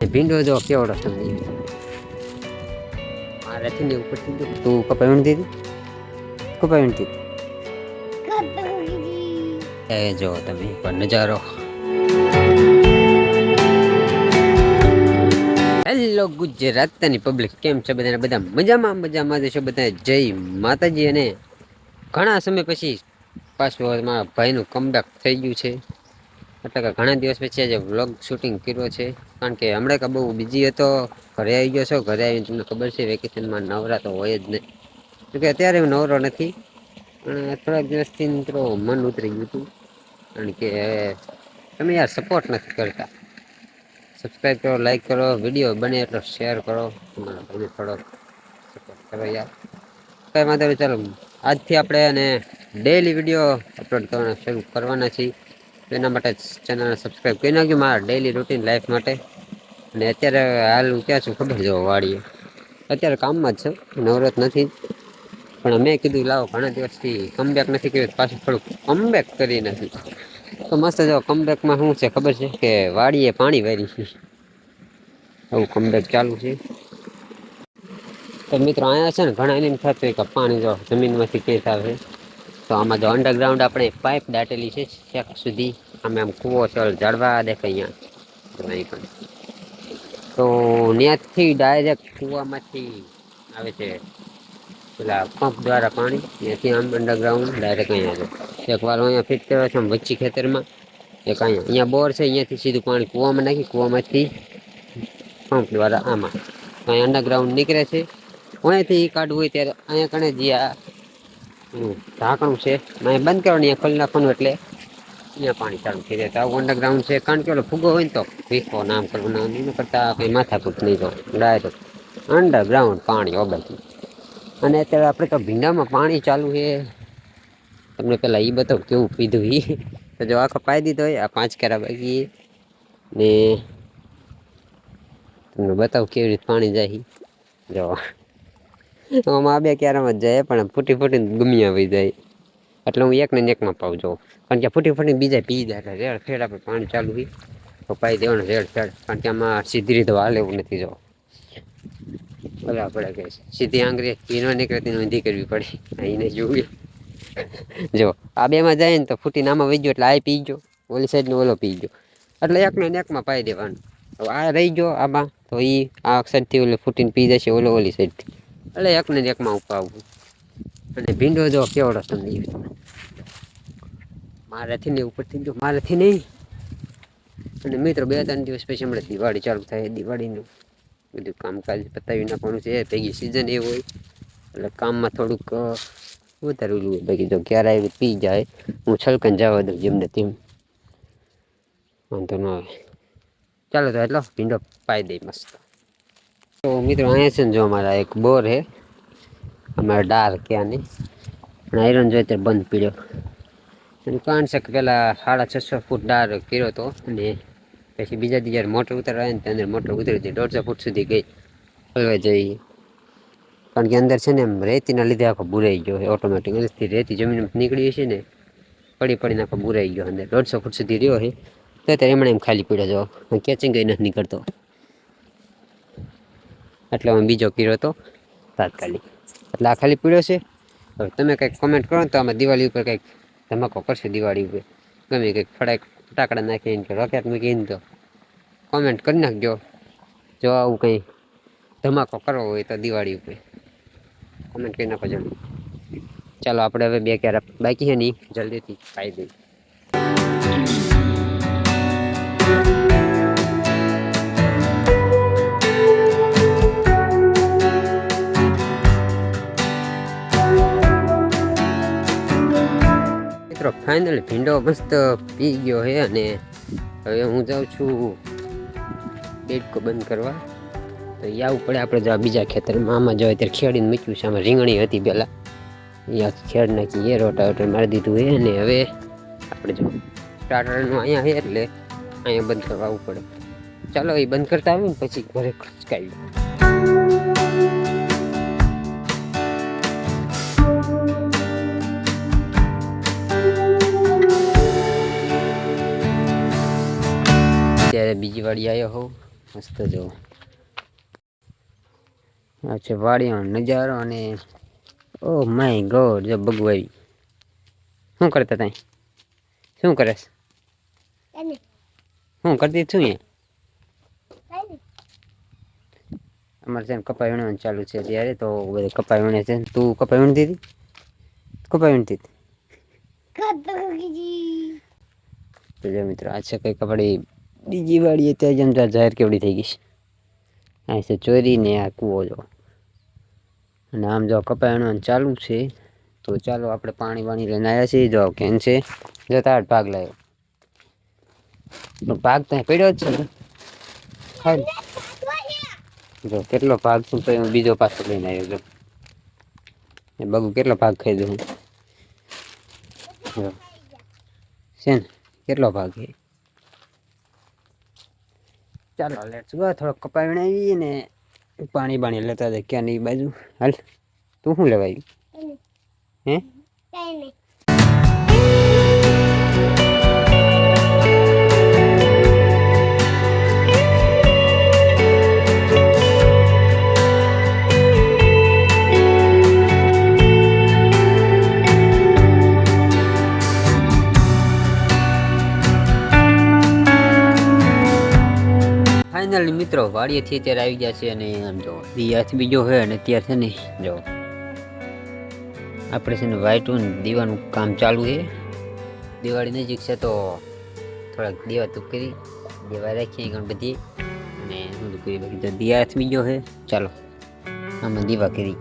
ભીંડો જો કેવડો સમજી મારાથી ને ઉપર તું કપાઈ વીણતી હતી કપાઈ દીધી એ જો તમે પણ નજારો હેલો ગુજરાતની પબ્લિક કેમ છે બધાને? બધા મજામાં મજામાં છે બધા? જય માતાજી અને ઘણા સમય પછી પાછું મારા ભાઈનું કમબેક થઈ ગયું છે. એટલે કે ઘણા દિવસ પછી આજે વ્લોગ શૂટિંગ કર્યો છે. કારણ કે હમણાં કે બહુ બીજી હતો. ઘરે આવી ગયો છો. ઘરે આવીને તમને ખબર છે વેકેશનમાં નવરા તો હોય જ નહીં. તો કે અત્યારે હું નવરો નથી. પણ થોડાક દિવસથી મિત્રો મન ઉતરી ગયું હતું. કારણ કે તમે યાર સપોર્ટ નથી કરતા. સબસ્ક્રાઈબ કરો લાઈક કરો વીડિયો બને એટલો શેર કરો. તમારા ભાઈને થોડોક સપોર્ટ કરો યાર. કંઈ વાંધો ચાલો. આજથી આપણે અને ડેઈલી વીડિયો અપલોડ કરવાના શરૂ કરવાના છીએ. એના માટે ચેનલને સબસ્ક્રાઈબ કરી નાખજો મારા ડેઈલી રૂટીન લાઈફ માટે. અને અત્યારે હાલ હું ક્યાં છું ખબર જો વાડીએ. અત્યારે કામમાં જ છે, નવરત નથી. પણ મેં કીધું, લાવો, ઘણા દિવસથી કમબેક નથી કર્યું, પાછું થોડુંક કમબેક કરી નથી તો મસ્ત જો કમબેકમાં શું છે ખબર છે કે વાડીએ પાણી વારી છે. આવું કમબેક ચાલુ છે. તો મિત્રો, અહીંયા છે ને, ઘણા એની થતું કે પાણી જો જમીનમાંથી કેસ આવે તો આમાં જો અંડરગ્રાઉન્ડ આપણે પાઇપ દાટેલી છે, છેક સુધી આમે આમ કૂવો ચાલ જાળવા દેખાય અહીંયા. અહીં પણ. તો ત્યાંથી ડાયરેક્ટ કૂવામાંથી આવે છે, પેલા પંપ દ્વારા પાણી. ત્યાંથી આમ અંડરગ્રાઉન્ડ ડાયરેક્ટ અહીંયા જો એક વાર અહીંયા ફિટ કર્યો છે, આમ વચ્ચી ખેતરમાં. એક અહીંયા અહીંયા બોર છે, અહીંયાથી સીધું પાણી કૂવામાં નાખી, કૂવામાંથી પંપ દ્વારા આમાં. અહીંયા અંડરગ્રાઉન્ડ નીકળે છે. અહીંયાથી કાઢવું હોય ત્યારે અહીંયા કણે જે આ ઢાંકણું છે. અહીંયા બંધ કરવાનું, અહીંયા ખોલી નાખવાનું એટલે અહીંયા પાણી ચાલુ થઈ જાય. તો આવું અંડરગ્રાઉન્ડ છે, કારણ કે ઓલો ફુગો હોય ને તો ભીખો, નામ કરવાનું એના કરતાં કંઈ માથાકૂટ નહીં તો ડાયરેક્ટ અંડરગ્રાઉન્ડ પાણી ઓબરથી અને અત્યારે આપણે તો ભીંડામાં પાણી ચાલુ છે. તમને પહેલાં એ બતાવું, કેવું પીધું એ તો જો આખો પાઈ દીધો હોય, આ પાંચ કેરા બાકી ને તમને બતાવું કેવી રીતે પાણી જાય. જો. આમાં આ બે ક્યારામાં જ જાય, પણ ફૂટી ફૂટીને ગમી આવી જાય. એટલે હું એકને એકમાં પાઉં જોઉં. કારણ કે ફૂટી ફૂટીને બીજા પી જાય, એટલે રેડ ફેડ આપણે પાણી ચાલુ હોય. તો પાઈ દેવાનું રેડ ફેડ, કારણ કે આમાં સીધી રીતે હાલ એવું નથી જો ભલે આપણે કે સીધી આંગળી, ઈ ન નીકળે, તેની ઊંધી કરવી પડે. એને જોવી. જો, આ બેમાં જાય ને તો ફૂટીને આમાં વહી ગયો, એટલે આ પી ગયો. ઓલી સાઈડનો ઓલો પી ગયો. એટલે એકને એકમાં પાઈ દેવાનું. તો આ રહી ગયો આમાં, તો એ આ સાઈડથી ઓલે ફૂટીને પી જશે, ઓલો ઓલી સાઈડથી એટલે એકને એકમાં ઉપાવવું અને ભીંડો જો કેવડો સમજી મારાથી ને ઉપરથી જો મારાથી નહીં. અને મિત્રો, બે ત્રણ દિવસ પછી હમણાં દિવાળી ચાલુ થાય, દિવાળીનું બધું કામકાજ પતાવી નાખવાનું છે. ભેગી સિઝન એ હોય. એટલે કામમાં થોડુંક વધારે ઓલું હોય. બાકી જો ક્યારે આવી પી જાય. હું છલકન જવા દઉં જેમને તેમ. વાંધો ન આવે. ચાલો તો એટલો ભીંડો પાઈ દઈ મસ્ત. તો મિત્રો, અહીંયા છે ને જો અમારા એક બોર હે. અમારા ડાર ક્યાંની? પણ આયરન જોઈએ ત્યારે બંધ પીડ્યો. એનું કારણ છે કે પેલા સાડા છસો ફૂટ ડાર કર્યો હતો અને પછી બીજા દી જ્યારે મોટર ઉતારવા ને અંદર મોટર ઉતરી હતી દોઢસો ફૂટ સુધી ગઈ. હલવા જઈ કારણ કે અંદર છે ને એમ રેતીના લીધે આખો બુરાઈ ગયો ઓટોમેટિક અંદરથી રેતી જમીન નીકળી છે ને, પડી પડીને આખો બુરાઈ ગયો અંદર. દોઢસો ફૂટ સુધી રહ્યો છે. તો ત્યારે એમણે એમ ખાલી પડ્યો જો. કેચિંગ કંઈ નથી નીકળતો. એટલે અમે બીજો કીરો હતો તાત્કાલિક. એટલે આ ખાલી પીળો છે. હવે તમે કંઈક કોમેન્ટ કરો તો આમાં દિવાળી ઉપર કંઈક ધમાકો કરશે દિવાળી ઉપર. ગમે કંઈક ફટાક ફટાકડા નાખીને કે રોકેટ મૂકીને તો કોમેન્ટ કરી નાખજો. જો આવું કંઈ ધમાકો કરવો હોય તો દિવાળી ઉપર. કોમેન્ટ કરી નાખો જલ્દી. ચાલો, આપણે હવે બે ક્યારે બાકી છે નહીં જલ્દીથી ખાઈ દઈએ મિત્રો ફાઇનલ ભીંડો મસ્ત પી ગયો છે અને હવે હું જાઉં છું પેટકો બંધ કરવા. તો એ આવવું પડે, આપણે જો આ બીજા ખેતરમાં, આમાં જવાય ત્યારે ખેડીને મૂક્યું છે, આમાં રીંગણી હતી પહેલાં અહીંયા ખેડ નાખી એ રોટાવેટર મારી દીધું છે અને હવે આપણે જો ટાટાનું અહીંયા છે એટલે અહીંયા બંધ કરવા આવવું પડે. ચાલો એ બંધ કરતા આવીને પછી ઘરે ખચકાવી બીજી વાડી આવ્યો હોઉં. મસ્ત જો. આ છે વાડીનો નજારો અને ઓ માય ગોડ જો બગવાઈ શું કરતા ત્યાં શું કરે હું કરતી છું એ અમારે છે કપાઈ વીણવાનું ચાલુ છે ત્યારે તો બધે કપાઈ વીણે છે. તું કપાઈ વીણતી હતી? કપાઈ વીણતી હતી? તો જો મિત્રો આ છે કઈ આપણી બીજી વાડી અત્યારે જમતા ત્યાં જાહેર કેવડી થઈ ગઈ છે. આ છે ચોરીને આ કૂવો જો. અને આમ જો કપાઈ વીણવાનું ચાલુ છે, તો ચાલો આપણે પાણી વાણી લઈને આવ્યા છીએ. જો કેન છે, જતા ભાગ લાવ્યો ભાગ ત્યાં પડ્યો જ છે ખાઈ જો કેટલો ભાગ છું તો હું બીજો પાછો લઈને આવ્યો, જો. એ બગુ કેટલો ભાગ ખાઈ દઉં છે ને, કેટલો ભાગ છે? ચાલો લેટ્સ ગો થોડો કપાઈ વણાવી ને પાણી બાણી લેતા જાય ક્યાં નહીં બાજુ? હાલ તું શું લેવાય? હે? ફાઇનલી મિત્રો, વાડીએથી અત્યારે આવી ગયા છે અને આમ જો, દિયાથી બીજો હોય અને અત્યારે છે ને, જો, આપણે છે ને વાઈટું દીવાનું કામ ચાલુ છે. દિવાળી નજીક છે તો થોડાક દીવા તૂક કરી, દીવા રાખીએ ગણપતિ અને હું કરી બાકી તો દિયાથી બીજો છે, ચાલો, આમાં દીવા કરી.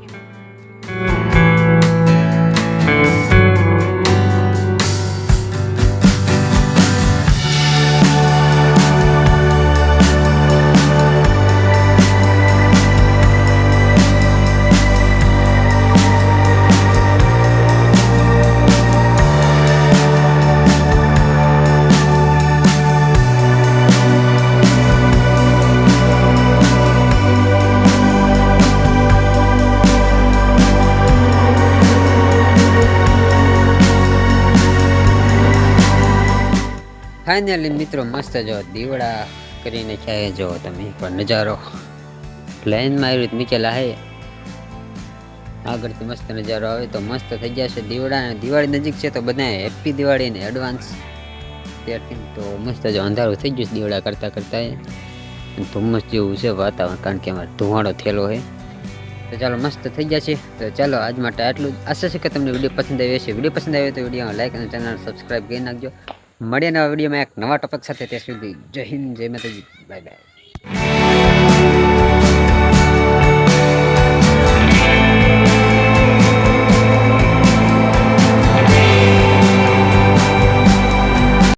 ફાઇનલી મિત્રો, મસ્ત જો, દીવડા કરીને ક્યાંય જો તમે એકવાર નજારો. લાઈનમાં આવી રીતે મૂકેલા હે. આગળથી મસ્ત નજારો આવે, તો મસ્ત થઈ જશે દીવડા. અને દિવાળી નજીક છે, તો બધા હેપી દિવાળી ને એડવાન્સ ત્યારથી તો મસ્ત જો અંધારું થઈ ગયું છે દીવડા કરતાં કરતાં ધુમ્મસ જેવું છે વાતાવરણ, કારણ કે અમારે ધુવાડો થયેલો છે તો ચાલો, મસ્ત થઈ જશે તો ચાલો, આજ માટે આટલું જ. આશા છે કે તમને વીડિયો પસંદ આવ્યો છે વીડિયો પસંદ આવ્યો તો વીડિયો લાઈક અને ચેનલ સબસ્ક્રાઈબ કરી નાખજો. મળીએ નવા વિડીયોમાં એક નવા ટોપિક સાથે. ત્યાં સુધી જય હિન્દ, જય માતાજી. Bye bye